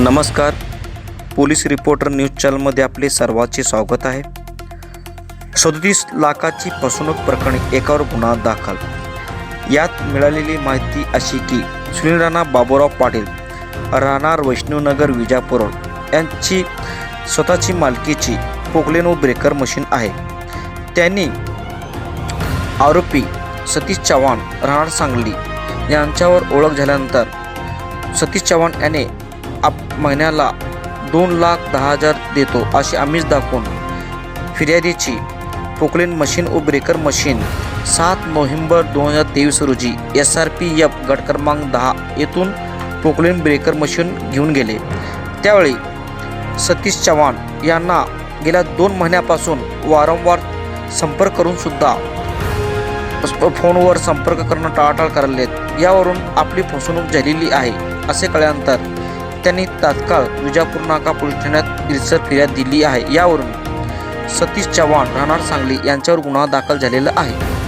नमस्कार. Police reporter news चॅनलमध्ये आपले सर्वांचे स्वागत आहे. सदतीस लाखाची फसवणूक प्रकरणी एकावर गुन्हा दाखल. यात मिळालेली माहिती अशी की सुनील राणा बाबूराव पाटील राहणार वैष्णवनगर विजापूर यांची स्वतःची मालकीची पोकलेनो ब्रेकर मशीन आहे. त्यांनी आरोपी सतीश चव्हाण राहणार सांगली यांच्यावर ओळख झाल्यानंतर सतीश चव्हाण याने आप महिन्याला दोन लाख दहा हजार देतो असे आम्हीच दाखवून फिर्यादीची पोकलेन मशीन व ब्रेकर मशीन सात नोव्हेंबर दोन हजार तेवीस रोजी एस आर पी एफ गट क्रमांक दहा येथून पोकलेन ब्रेकर मशीन घेऊन गेले. त्यावेळी सतीश चव्हाण यांना गेल्या दोन महिन्यापासून वारंवार संपर्क करूनसुद्धा फोनवर संपर्क करणं टाळाटाळ करायलेत यावरून आपली फसवणूक झालेली आहे असे कळल्यानंतर त्यांनी तात्काळ विजापूर नाका पोलीस ठाण्यात रिसर फिर्याद दिली आहे. यावरून सतीश चव्हाण राहणार सांगली यांच्यावर गुन्हा दाखल झालेला आहे.